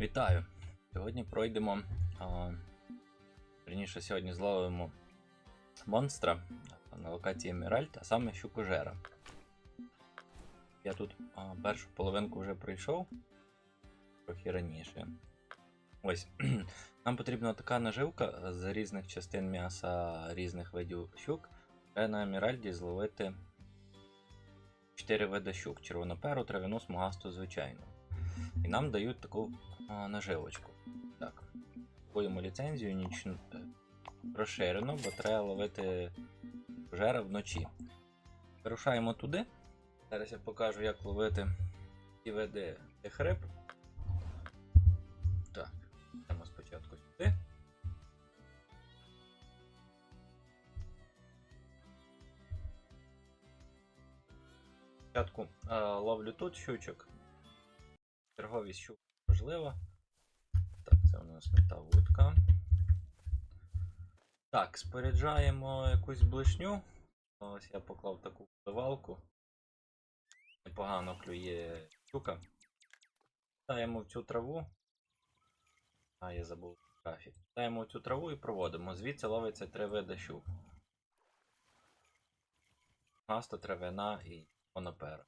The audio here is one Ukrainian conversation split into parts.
Вітаю! Сьогодні пройдемо. А, Раніше сьогодні зловимо монстра на локації Емеральд, а саме щукожера. Я тут а, першу половинку вже пройшов трохи раніше. Ось. Нам потрібна така наживка з різних частин м'яса різних видів щук. Треба на Емеральді зловити 4 види щук: червоноперу, трав'яну, смугасту, звичайну. І нам дають таку наживочку. Так. Купуємо ліцензію ніч... е, розширено, бо треба ловити пожера вночі. Вирушаємо туди. Зараз я покажу, як ловити ті види тих риб. Так, йдемо спочатку сюди. Спочатку е, ловлю тут щучок. Торговість щук важлива. Так, це у нас не та вудка. Так, споряджаємо якусь блишню. Ось я поклав таку впливалку. Непогано клює щука. Даємо в цю траву. А, я забув графік. Даємо в цю траву і проводимо. Звідси ловиться три види щук. Гаста, травяна і конопера.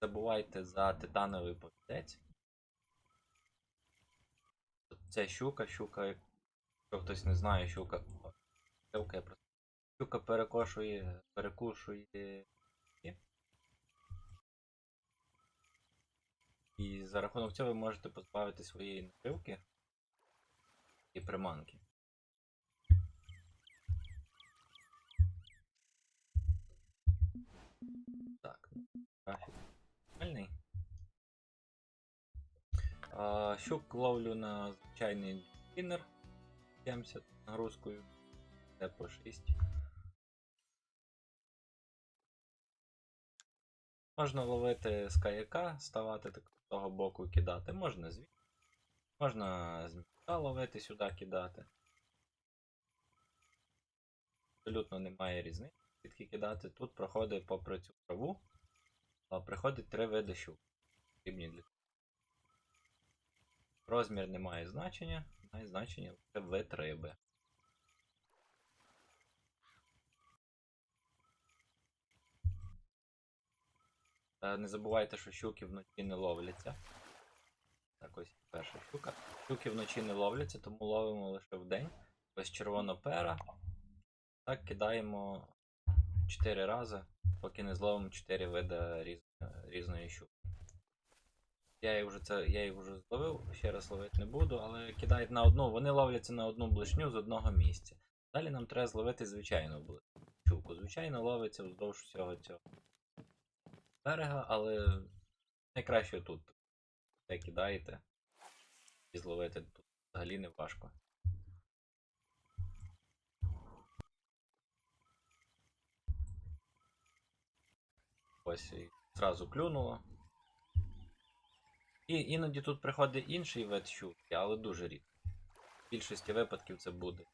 Забувайте за титановий повідець. Це щука, щука, якщо хтось не знає, щука. Щука, перекошує, перекушує. і- за рахунок цього ви можете позбавити своєї наживки і приманки. Так, графік нормальний. А, щук ловлю на звичайний спіннер 70 нагрузкою. Це по 6. Можна ловити з каяка, ставати так з того боку кидати. Можна звідси. Можна з міста ловити сюди кидати. Абсолютно немає різниці, звідки кидати. Тут проходить попри цю траву. Приходить три види щук. Потрібні для Розмір не має значення, має значення лише вид риби. Е, Не забувайте, що щуки вночі не ловляться. Так ось перша щука. Щуки вночі не ловляться, тому ловимо лише вдень. Ось червона пера. Так кидаємо 4 рази, поки не зловимо 4 види різ... різної щуки. Я їх вже це я їх вже зловив, ще раз ловити не буду, але кидають на одну, вони ловляться на одну блишню з одного місця. Далі нам треба зловити звичайну щуку. Звичайно ловиться вздовж всього цього берега, але найкраще тут. Все кидаєте і зловити тут взагалі не важко. Ось і зразу клюнуло. І іноді тут приходить інший вид щуки, але дуже рідко. В більшості випадків це буде.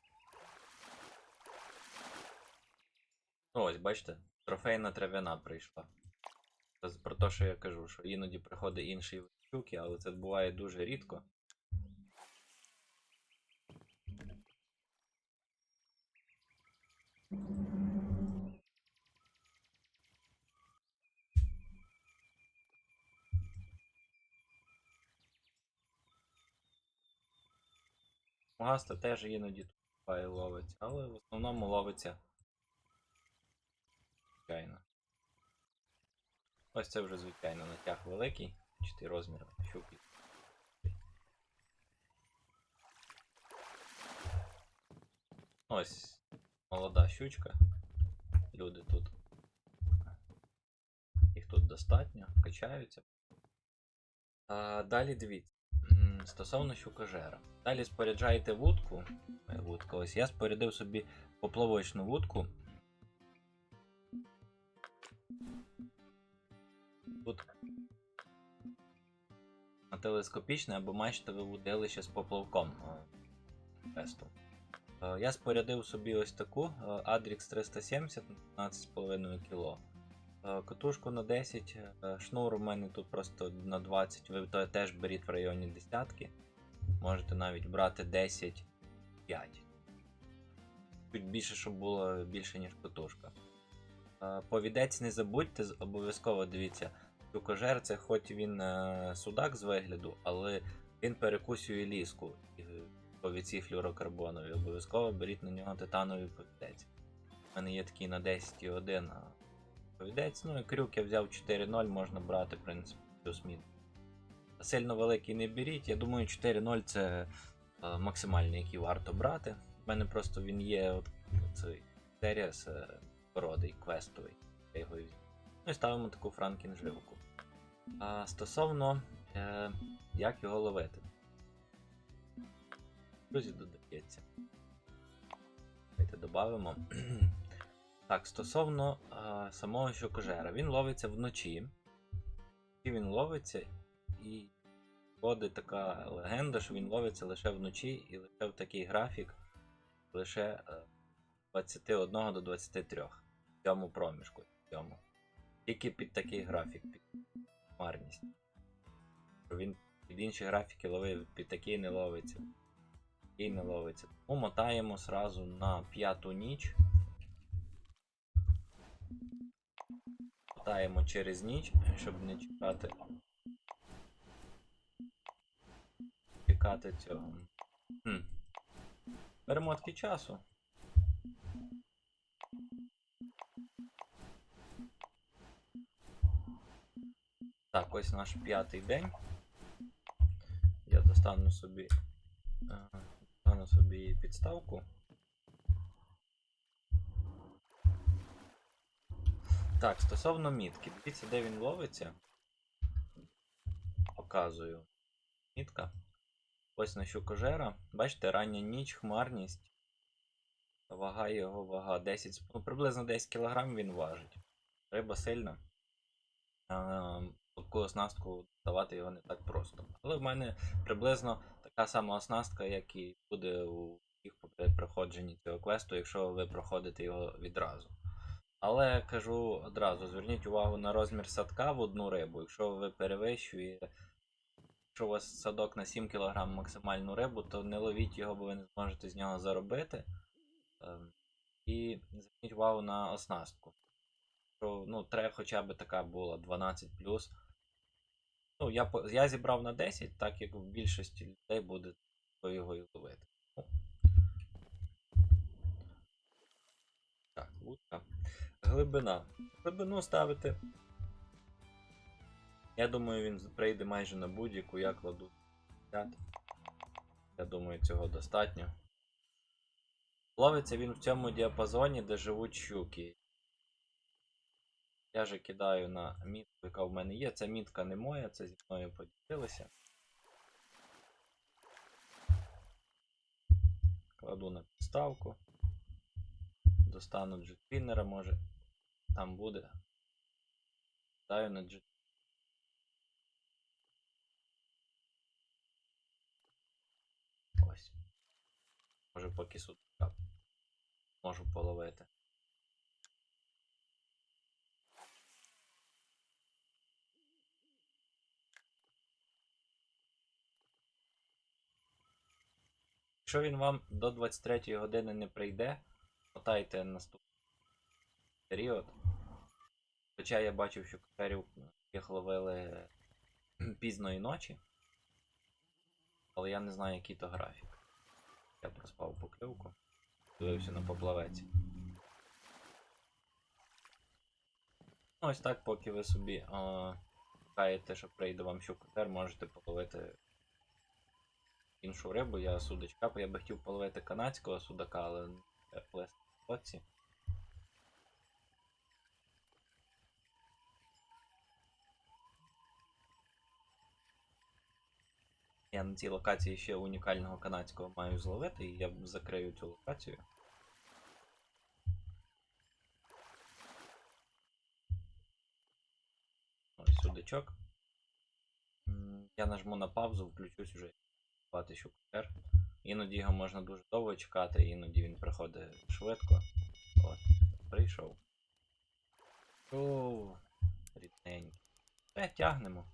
Ну, ось, бачите, трофейна трав'яна прийшла. Це про те, що я кажу, що іноді приходить інший вид щуки, але це буває дуже рідко. Магаста теж іноді тут буває ловиться, але в основному ловиться. Звичайно. Ось це вже звичайно натяг великий, 4 розміри щуки. Ось молода щучка. Люди тут. Їх тут достатньо, качаються. А, далі дивіться. Стосовно щукожера. Далі споряджаєте вудку. Е, Вудка, ось я спорядив собі поплавочну вудку. Тут на телескопічне або мачтове вудилище з поплавком е, тесту. Е, Я спорядив собі ось таку Adrix 370 на 12,5 кг. Е, Катушку на 10, е, шнур у мене тут просто на 20. Ви то теж беріть в районі десятки. Можете навіть брати 10, 5. Чуть більше, щоб було більше, ніж катушка. Е, Повідець не забудьте, обов'язково дивіться. Тюкожер це хоч він судак з вигляду, але він перекусює ліску повідці флюрокарбонові. Обов'язково беріть на нього титановий повідець. У мене є такий на 10,1 а, повідець. Ну і крюк я взяв 4.0, можна брати, в принципі, плюс-мінус. Сильно великий не беріть. Я думаю, 4.0 це е, максимальний, який варто брати. У мене просто він є от, цей серія з е, квестовий. Я його. Ну і ставимо таку франкінживку. А стосовно е, як його ловити. Друзі, додається. Давайте додамо. Так, стосовно е, самого щокожера. Він ловиться вночі. І він ловиться, і ходить така легенда, що він ловиться лише вночі і лише в такий графік, лише е, 21 до 23 в цьому проміжку. В цьому. Тільки під такий графік, під марність. Він під інші графіки ловив, під такий не ловиться. Такий не ловиться. Тому мотаємо сразу на п'яту ніч. Мотаємо через ніч, щоб не чекати. Чекати цього. Хм. Перемотки часу. Так, ось наш п'ятий день. Я достану собі. е, Достану собі підставку. Так, стосовно мітки. Дивіться, де він ловиться. Показую. Мітка. Ось на щукожера. Бачите, рання ніч, хмарність. Вага його вага 10, ну, приблизно 10 кг він важить. Риба сильна. Таку оснастку давати його не так просто. Але в мене приблизно така сама оснастка, як і буде у всіх при проходженні цього квесту, якщо ви проходите його відразу. Але кажу одразу: зверніть увагу на розмір садка в одну рибу. Якщо ви перевищуєте, якщо у вас садок на 7 кг максимальну рибу, то не ловіть його, бо ви не зможете з нього заробити. Ем, І зверніть увагу на оснастку. Що, ну, треба хоча б така була 12 Ну, я, я зібрав на 10, так як в більшості людей буде його і ловити. Так, вудка. Глибина. Глибину ставити. Я думаю, він прийде майже на будь-яку, я кладу 50. Я думаю, цього достатньо. Ловиться він в цьому діапазоні, де живуть щуки. Я же кидаю на мітку, яка в мене є. Ця мітка не моя, це зі мною поділилися. Кладу на підставку. Достану джетпінера, може. Там буде. Кидаю на джет. Ось. Може поки судка можу половити. Якщо він вам до 23 години не прийде, мотайте наступний період. Хоча я бачив, що катерів їх ловили пізної ночі. Але я не знаю, який то графік. Я проспав покльовку. Дивився на поплавець. Ну, Ось так, поки ви собі чекаєте, що прийде вам щукотер, можете половити іншу рибу. Я судачка, бо я би хотів половити канадського судака, але плести в Я на цій локації ще унікального канадського маю зловити, і я закрию цю локацію. Ось судачок. Я нажму на паузу, включусь уже плати щукер. Іноді його можна дуже довго чекати, іноді він приходить швидко. От, прийшов. О, рідненький. Тягнемо.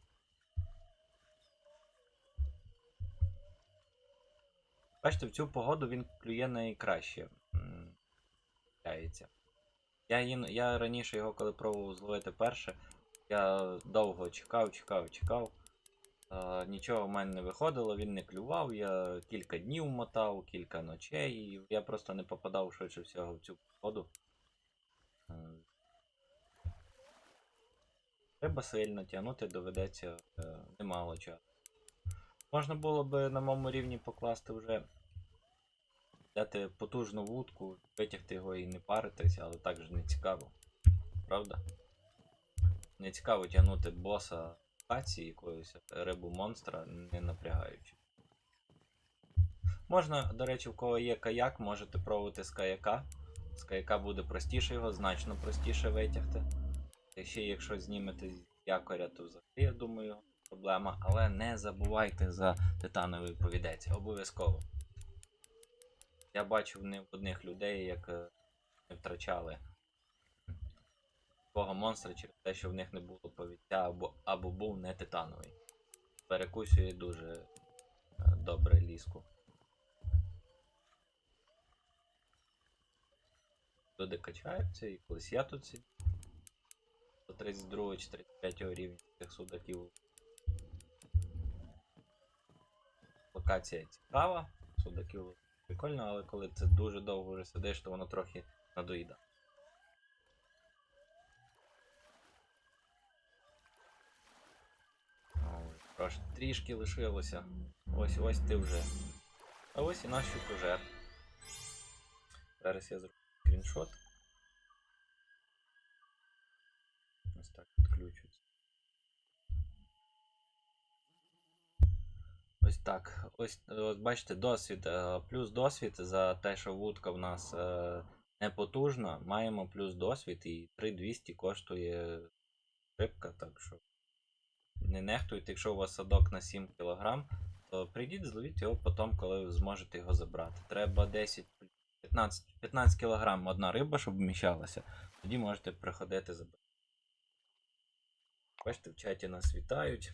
Бачите, в цю погоду він клює найкраще. Я, я раніше його, коли пробував зловити перше, я довго чекав, чекав, чекав. Е, нічого в мене не виходило, він не клював, я кілька днів мотав, кілька ночей, і я просто не попадав швидше всього в цю погоду. Е, Треба сильно тягнути, доведеться е, немало часу. Можна було би на моєму рівні покласти вже взяти потужну вудку, витягти його і не паритися, але так же не цікаво. Правда? Не цікаво тягнути боса локації якоїсь рибу монстра, не напрягаючи. Можна, до речі, в кого є каяк, можете пробувати з каяка. З каяка буде простіше його, значно простіше витягти. Ще якщо знімете з якоря, то взагалі, я думаю, проблема. Але не забувайте за титановий повідець, обов'язково. Я бачив не в одних людей, як е, не втрачали свого монстра через те, що в них не було повіття або, або був не титановий. Перекусює дуже е, добре ліску. Люди качаються і колись я тут сидів. До 32 чи 33 рівня цих судаків. Локація цікава, судаків прикольно, але коли це дуже довго вже сидиш, то воно трохи надоїда. Ой, Трош, трішки лишилося. Ось ось ти вже. А ось і наш пожер. Зараз я зроблю скріншот. Ось так відключується. Ось так. Ось, ось бачите, досвід. е, Плюс досвід за те, що вудка в нас е, не потужна. Маємо плюс досвід і 3200 коштує рибка, так що не нехтуйте, якщо у вас садок на 7 кг, то прийдіть, зловіть його потім, коли ви зможете його забрати. Треба 10 15, 15 кг одна риба, щоб вміщалася. Тоді можете приходити забрати. Бачите, в чаті нас вітають.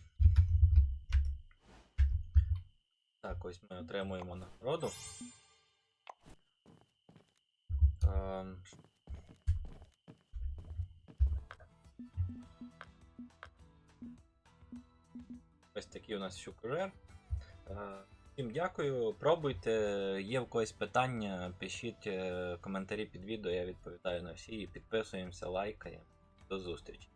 Так, ось ми отримуємо нагороду. Ем, Ось такий у нас щукожер. Е, Всім дякую. Пробуйте. Є в когось питання, пишіть е, коментарі під відео, я відповідаю на всі. Підписуємося, лайкаємо. До зустрічі.